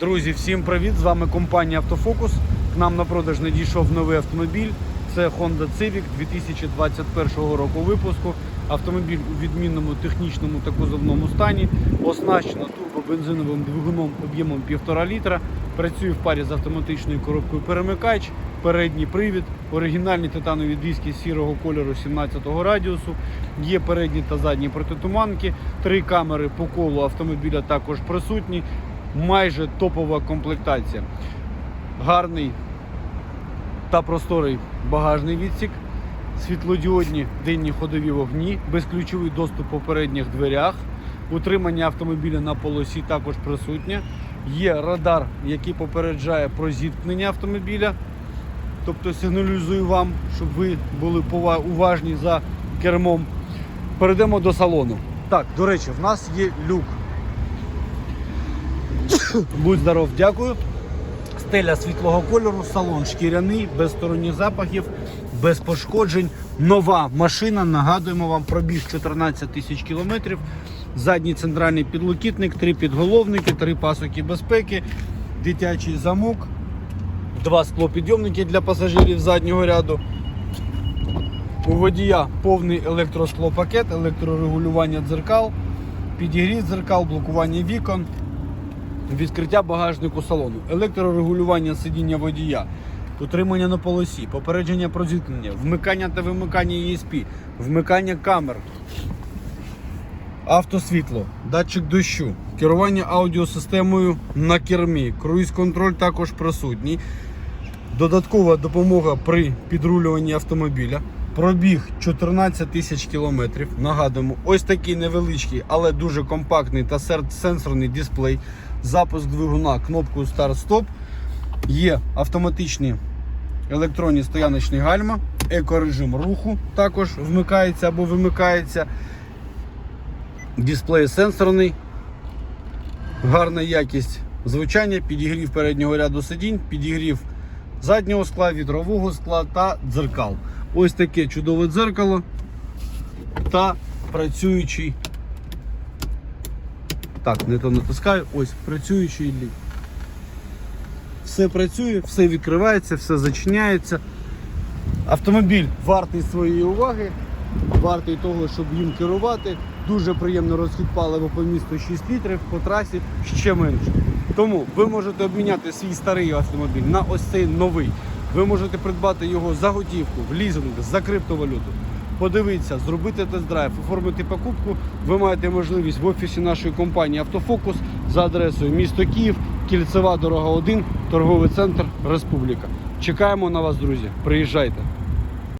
Друзі, всім привіт! З вами компанія Автофокус. К нам на продаж надійшов новий автомобіль. Це Honda Civic 2021 року випуску. Автомобіль у відмінному технічному та кузовному стані. Оснащено турбобензиновим двигуном об'ємом 1,5 літра. Працює в парі з автоматичною коробкою перемикач, передній привід, оригінальні титанові диски сірого кольору 17-го радіусу. Є передні та задні протитуманки, три камери по колу автомобіля також присутні. Майже топова комплектація. Гарний та просторий багажний відсік, світлодіодні денні ходові вогні, безключовий доступ по передніх дверях, утримання автомобіля на полосі також присутнє. Є радар, який попереджає про зіткнення автомобіля, тобто сигналізує вам, щоб ви були уважні за кермом. Перейдемо до салону. Так, до речі, в нас є люк. Будь здоров, дякую. Стеля світлого кольору, салон шкіряний, без сторонніх запахів, без пошкоджень. Нова машина. Нагадуємо вам, пробіг 14 тисяч кілометрів. Задній центральний підлокітник, три підголовники, три пасоки безпеки, дитячий замок, два склопідйомники для пасажирів заднього ряду. У водія повний електросклопакет, електрорегулювання дзеркал, підігрів дзеркал, блокування вікон, відкриття багажнику салону, електрорегулювання сидіння водія, утримання на полосі, попередження про зіткнення, вмикання та вимикання ESP, вмикання камер, автосвітло, датчик дощу, керування аудіосистемою на кермі, круїз-контроль також присутній. Додаткова допомога при підрулюванні автомобіля. Пробіг 14 тисяч кілометрів. Нагадуємо, ось такий невеличкий, але дуже компактний та сенсорний дисплей. Запуск двигуна кнопкою старт-стоп. Є автоматичні електронні стояночні гальма, екорежим руху також вмикається або вимикається. Дисплей сенсорний, гарна якість звучання, підігрів переднього ряду сидінь, підігрів заднього скла, вітрового скла та дзеркал. Ось таке чудове дзеркало та працюючий. Так, не то натискаю. Ось працюючий лік. Все працює, все відкривається, все зачиняється. Автомобіль вартий своєї уваги, вартий того, щоб їм керувати. Дуже приємно розхід палива по місту 6 літрів, по трасі ще менше. Тому ви можете обміняти свій старий автомобіль на ось цей новий. Ви можете придбати його за готівку, в лізинг, за криптовалюту. Подивитися, зробити тест-драйв, оформити покупку. Ви маєте можливість в офісі нашої компанії Автофокус за адресою місто Київ, Кільцева дорога 1, торговий центр Республіка. Чекаємо на вас, друзі. Приїжджайте.